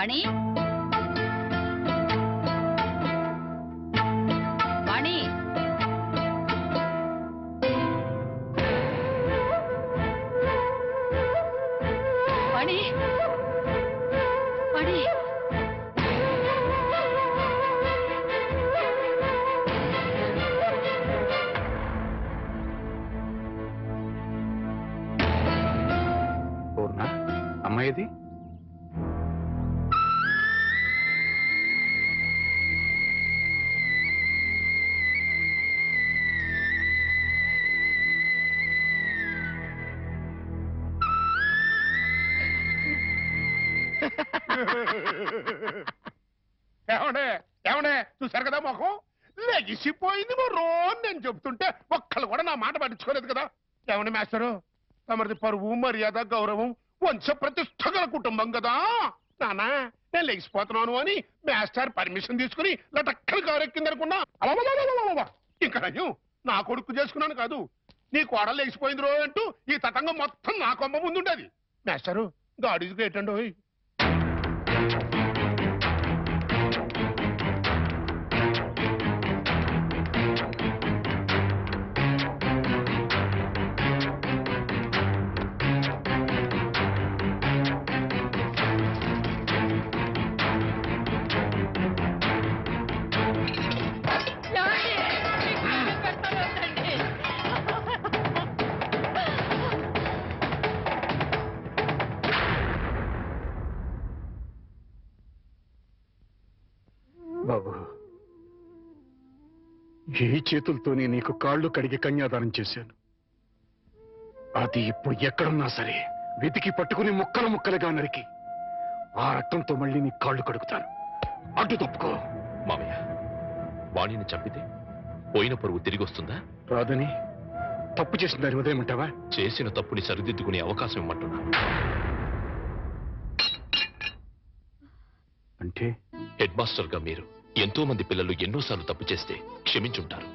వాణి వాణి వాణి వాణి పూర్ణ అమ్మాయిది ఏమండే? ఏమండే? చూశారు కదా మొఖం లెగిసిపోయింది మా రోజు నేను చెప్తుంటే ఒక్కళ్ళు కూడా నా మాట పట్టించుకోలేదు కదా. ఏమండి మాస్టరు? తమరిది పరువు మర్యాద గౌరవం వంశ ప్రతిష్ట గల కుటుంబం కదా. నానా నేను లెగిసిపోతున్నాను అని మాస్టర్ పర్మిషన్ తీసుకుని లటక్కలు కారెక్కింది అనుకున్నా అబ్బబ్బబ్బబ్బబ్బబ్బ. ఇంకా నయ్యం నా కొడుకు చేసుకున్నాను కాదు. నీ కోడలు లెగిసిపోయింది రో అంటూ ఈ తతంగం మొత్తం నా కొమ్మ ముందుండేది. మాస్టరు గాడ్ ఈజ్ గ్రేట్ అండి Thank you. బాబు. ఈ చేతులతోనే నీకు కాళ్ళు కడిగి కన్యాదానం చేశాను? అది ఇప్పుడు ఎక్కడున్నా సరే వెతికి పట్టుకుని ముక్కలు ముక్కలుగా నరికి ఆ రక్తంతో మళ్ళీ నీ కాళ్ళు కడుగుతాను. అడ్డు తప్పుకో. మామయ్య వాణిని చంపితే పోయిన పరువు తిరిగి వస్తుందా? రాదని తప్పు చేసిన దాని వదిలేమంటావా చేసిన తప్పుని సరిదిద్దుకునే అవకాశం ఇమ్మంటున్నా అంటే? హెడ్ మాస్టర్గా మీరు ఎంతో మంది పిల్లలు ఎన్నోసార్లు తప్పు చేస్తే క్షమించుంటారు.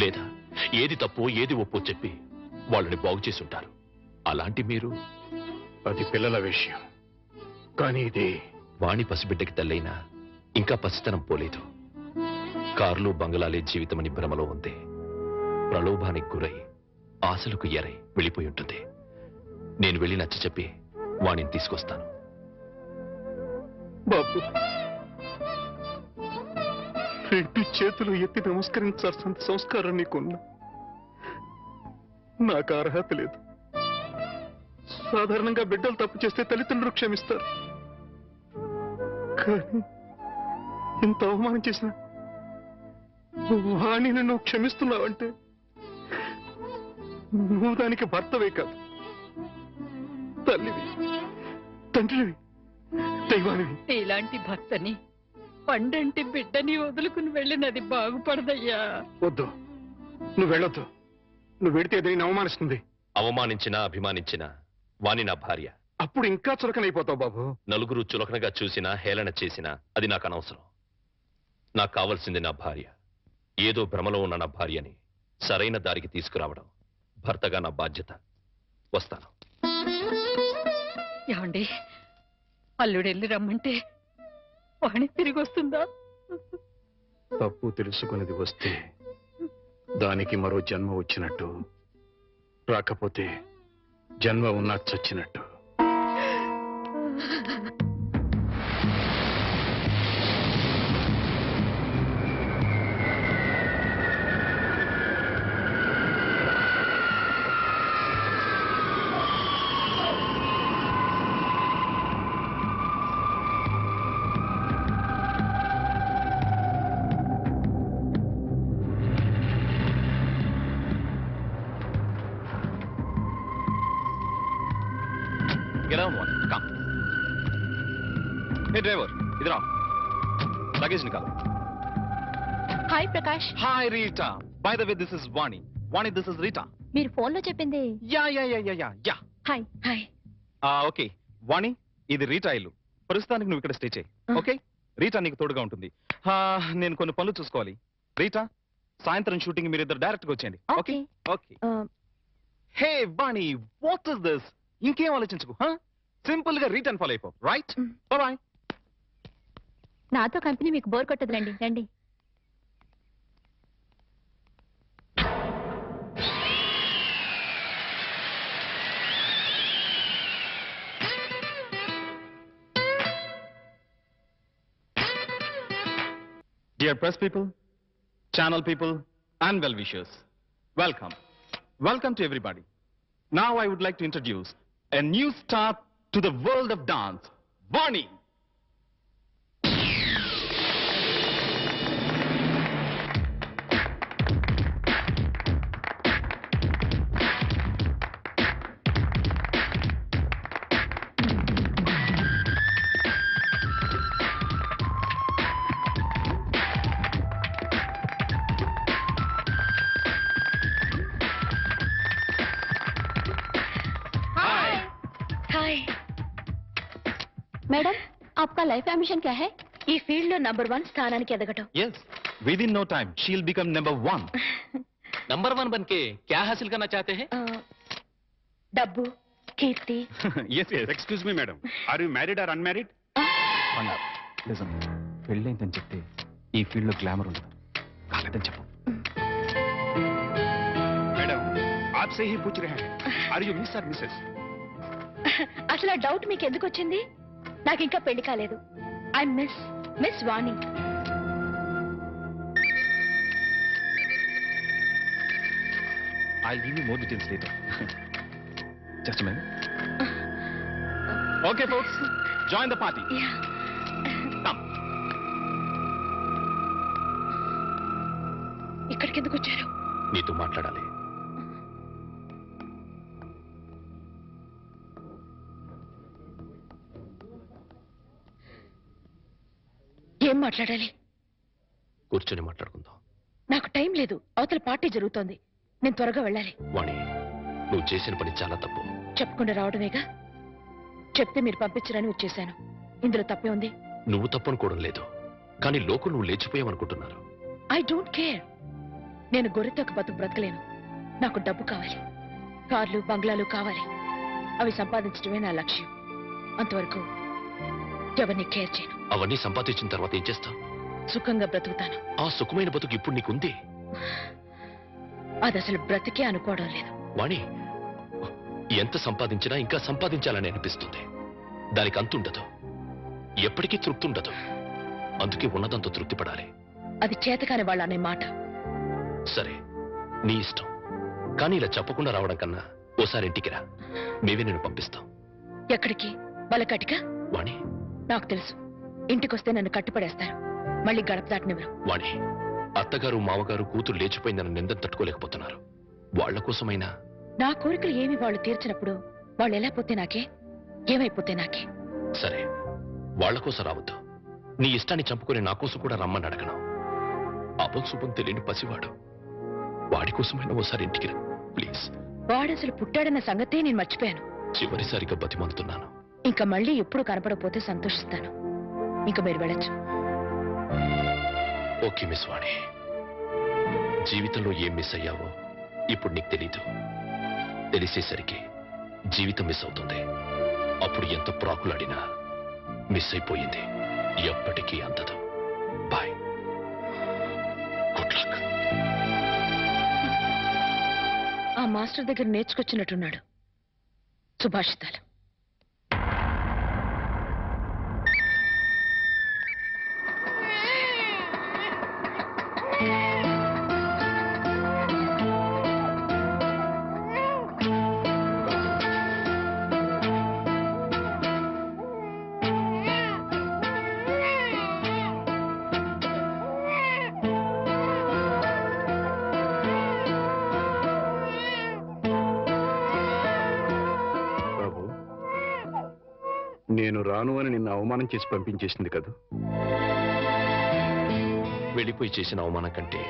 లేదా ఏది తప్పో ఏది ఒప్పో చెప్పి వాళ్ళని బాగు చేసి ఉంటారు అలాంటి మీరు? అది పిల్లల విషయం. కానీ ఇది వాణి పసిబిడ్డకి తల్లైనా ఇంకా పసితనం పోలేదు. కార్లు బంగళాలే జీవితమని భ్రమలో ఉంది ప్రలోభానికి గురై ఆశలకు ఎరై వెళ్ళిపోయి ఉంటుంది. నేను వెళ్ళి నచ్చ చెప్పి వాణిని తీసుకొస్తాను. బాబు రెండు చేతులు ఎత్తి నమస్కరించాల్సిన సంస్కారం నీకున్నా. నాకు అర్హత లేదు. సాధారణంగా బిడ్డలు తప్పు చేస్తే తల్లిదండ్రులు క్షమిస్తారు. కానీ ఇంత అవమానం చేసిన వాణిని నువ్వు క్షమిస్తున్నావంటే నువ్వు దానికి భర్తవే కాదు. తల్లివి తండ్రివి దైవానివి. ఇలాంటి భర్తని పండంటి బిడ్డని వదులుకుని వెళ్ళినది బాగుపడదయ్యా. వద్దు. నువ్వు వెళ్ళొద్దు. నువ్వు వెడితే ఏదైనా అవమానిస్తుంది. అవమానించినా అభిమానించినా వాణి నా భార్య. అప్పుడు ఇంకా చులకనైపోతావు బాబు. నలుగురు చులకనగా చూసినా హేళన చేసినా అది నాకు అనవసరం. నాకు కావాల్సింది నా భార్య. ఏదో భ్రమలో ఉన్న నా భార్యని సరైన దారికి తీసుకురావడం భర్తగా నా బాధ్యత. వస్తాను. ఏమండి? అల్లుడెళ్ళి రమ్మంటే వాణి తిరిగి వస్తుందా? తప్పు తెలుసుకునేది వస్తే దానికి మరో జన్మ వచ్చినట్టు రాకపోతే జన్మ ఉన్నా చచ్చినట్టు. get on one. Come. Hey, driver. ఇది రీటా ప్రస్తుతానికి నువ్వు ఇక్కడ స్టే చేయి. రీటా నీకు తోడుగా ఉంటుంది. నేను కొన్ని పనులు చూసుకోవాలి. రీటా సాయంత్రం షూటింగ్ మీరిద్దరు డైరెక్ట్గా వచ్చేయండి. Okay okay hey Vani what is this ఇంకేం ఆలోచించుకు సింపుల్గా రీటర్న్ ఫాలో అయిపో రైట్ Mm. బాయ్ నాతో కంపెనీ మీకు బోర్ కొట్టదు రండి Dear press people, channel people, and well wishers, welcome. Welcome to everybody. Now I would like to introduce a new star to the world of dance, Vani. Bye madam आपका life ambition క్యా హై ఈ ఫీల్డ్లో number one స్థానానికి ఎదగటం. Yes within no time she will become number one number one बन के क्या हासिल करना चाहते हैं? ఆ, డబ్బు కీర్తి yes yes excuse me madam are you married or unmarried నిజం పెళ్ళైందని చెప్తే ఈ ఫీల్డ్లో గ్లామర్ ఉండదు. కాలేదని చెప్పు. మేడం ఆప్ సే హీ పూచ్ రహే are you miss or Mrs అసలు ఆ డౌట్ మీకు ఎందుకు వచ్చింది? నాకు ఇంకా పెళ్ళి కాలేదు. I miss miss Vani I leave more details later just men okay folks join the party ఇక్కడికి ఎందుకు వచ్చారు? మీతో మాట్లాడాలి. మాట్లాడాలి. కూర్చొని మాట్లాడుకుందాం. నాకు టైం లేదు. అవతల పార్టీ జరుగుతోంది. నేను త్వరగా వెళ్ళాలి. వాణి నువ్వు చేసిన పని చాలా తప్పు. చెప్పకుండా రావడమేగా? చెప్తే మీరు పంపించరని వచ్చేసాను ఇందులో తప్పే ఉంది? నువ్వు తప్పు అనుకోవడం లేదు. కానీ లోకం నువ్వు లేచిపోయావనుకుంటున్నారు. I don't care. నేను గొర్రెతోక బతుకు బ్రతకలేను. నాకు డబ్బు కావాలి. కార్లు బంగ్లాలు కావాలి. అవి సంపాదించడమే నా లక్ష్యం. అంతవరకు ఎవరిని కేర్ చేయను. అవన్నీ సంపాదించిన తర్వాత ఏం చేస్తావు సుఖంగా బ్రతుకుతాను. ఆ సుఖమైన బతుకు ఇప్పుడు నీకుంది అది అసలు బ్రతికే అనుకోవడం లేదు. వాణి ఎంత సంపాదించినా ఇంకా సంపాదించాలని అనిపిస్తుంది. దానికి అంతుండదు ఎప్పటికీ తృప్తి ఉండదు. అందుకే ఉన్నదంతా తృప్తి పడాలి. అది చేతకాని వాళ్ళు అనే మాట. సరే నీ ఇష్టం. కానీ ఇలా చెప్పకుండా రావడం కన్నా ఓసారి ఇంటికి రా. మేమే నేను పంపిస్తాం. ఎక్కడికి? బలకటిక? వాణి నాకు తెలుసు. ఇంటికొస్తే నన్ను కట్టుపడేస్తారు. మళ్ళీ గడప దాటనివ్వరు. వాణి అత్తగారు మామగారు కూతురు లేచిపోయిందని నిందం తట్టుకోలేకపోతున్నారు. వాళ్ళ కోసమైనా? నా కోరికలు ఏమి వాళ్ళు తీర్చినప్పుడు వాళ్ళు ఎలా పోతే నాకే? ఏమైపోతే నాకే? సరే వాళ్ళ కోసం రావద్దు. నీ ఇష్టాన్ని చంపుకొని నా కోసం కూడా రమ్మని అడగను. అపం శుభం తెలియని పసివాడు. వాడి కోసమైనా ఓసారి ఇంటికి రా ప్లీజ్. వాడసలు పుట్టాడన్న సంగతే నేను మర్చిపోయాను. చివరిసారిగా బతిమందుతున్నాను. ఇంకా మళ్ళీ ఎప్పుడు కనపడకపోతే సంతోషిస్తాను. ఇంకా మీరు వెళ్ళచ్చు. Okay miss Vani. జీవితంలో ఏం మిస్ అయ్యావో ఇప్పుడు నీకు తెలీదు. తెలిసేసరికి జీవితం మిస్ అవుతుంది. అప్పుడు ఎంత ప్రాకులాడినా మిస్ అయిపోయింది. ఎప్పటికీ అందదు. బాయ్. Good luck. ఆ మాస్టర్ దగ్గర నేర్చుకొచ్చినట్టున్నాడు. సుభాషితాలు నేను రాను అని నిన్ను అవమానం చేసి పంపించేసింది కదా? వెళ్ళిపోయి చేసిన అవమానం కంటే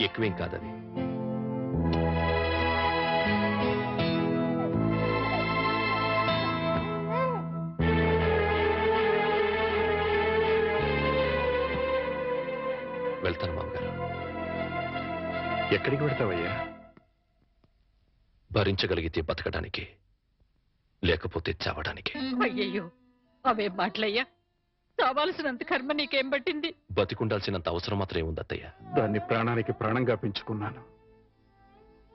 ఎక్కువేం కాదది. వెళ్తాను మామగారు. ఎక్కడికి పెడతావయ్యా భరించగలిగితే బతకడానికి లేకపోతే చావడానికి. అయ్యయ్యో. అవే మాటలయ్యా. చావాల్సినంత కర్మ నీకేం పట్టింది? బతికుండాల్సినంత అవసరం మాత్రం ఏముంది అత్తయ్య? దాన్ని ప్రాణానికి ప్రాణంగా పెంచుకున్నాను.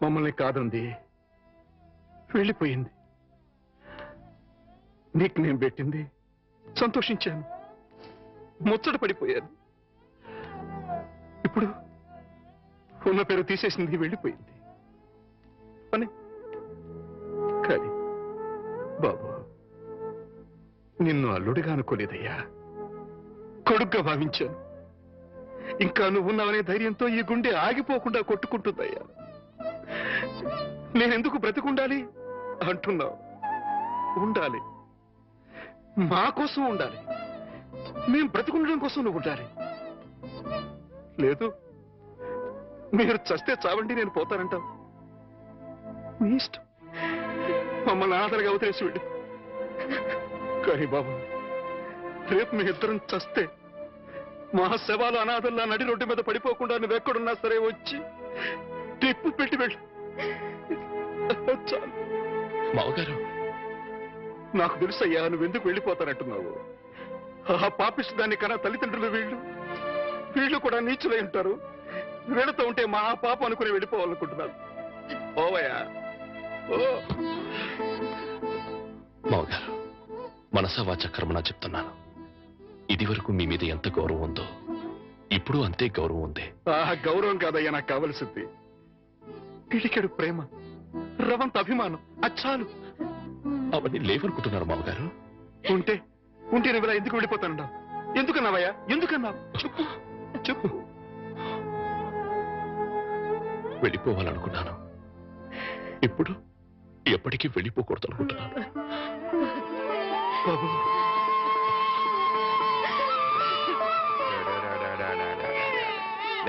మమ్మల్ని కాదంది. వెళ్ళిపోయింది. నీకు నేను పెట్టింది. సంతోషించాను. ముచ్చట పడిపోయాను. ఇప్పుడు ఉన్న పేరు తీసేసింది వెళ్ళిపోయింది. అని కానీ బాబు నిన్ను అల్లుడిగా అనుకోలేదయ్యా. కొడుగ్గా భావించాను. ఇంకా నువ్వు ఉన్నావనే ధైర్యంతో ఈ గుండె ఆగిపోకుండా కొట్టుకుంటుందయ్యా. నేనెందుకు బ్రతికుండాలి? అంటున్నావు. ఉండాలి. మా కోసం ఉండాలి. మేం బ్రతికుండడం కోసం నువ్వు ఉండాలి. లేదు. మీరు చస్తే చావండి నేను పోతానంటావు. మీ ఇష్టం. మమ్మల్ని అనాథలుగా వదిలేసి వెళ్ళు. కానీ బాబు రేపు మీ ఇద్దరం చస్తే మా శవాలు అనాథల్లా నడి రోడ్డు మీద పడిపోకుండా నువ్వెక్కడున్నా సరే వచ్చి టిప్పు పెట్టి వెళ్ళు. చాలు. మావగారు. నాకు తెలుసయ్యా నువ్వెందుకు వెళ్ళిపోతానంటున్నావు? ఆ పాపిష్టి దాన్ని కన్నా తల్లిదండ్రులు వీళ్ళు. వీళ్ళు కూడా నీచులై ఉంటారు. వీళ్ళతో ఉంటే మా పాప అనుకుని వెళ్ళిపోవాలనుకుంటున్నాను. ఓవయ్యా ఓ మావగారు. మనసా వాచ కర్మనా చెప్తున్నాను. ఇది వరకు మీ మీద ఎంత గౌరవం ఉందో ఇప్పుడు అంతే గౌరవం ఉంది. ఆ గౌరవం కాదయ్యా నాకు కావలసింది. పిడికెడు ప్రేమ రవంత అభిమానం అచ్చాలు. అవన్నీ లేవనుకుంటున్నారు మావగారు ఉంటే ఉంటే నువ్వు ఇలా ఎందుకు వెళ్ళిపోతానన్నావు ఎందుకన్నావయ్యా ఎందుకన్నావు చెప్పు చెప్పు. వెళ్ళిపోవాలనుకున్నాను. ఇప్పుడు ఎప్పటికీ వెళ్ళిపోకూడదు అనుకుంటున్నాను బాబు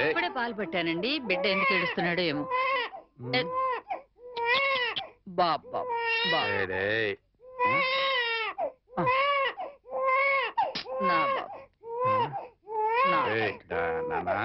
ఇప్పుడే పాలు పెట్టానండి. బిడ్డ ఎందుకు ఏడుస్తున్నాడో ఏమో. ఏ, బాబ్ బాబ్ బాబ్. నా బాబ్. నా నానా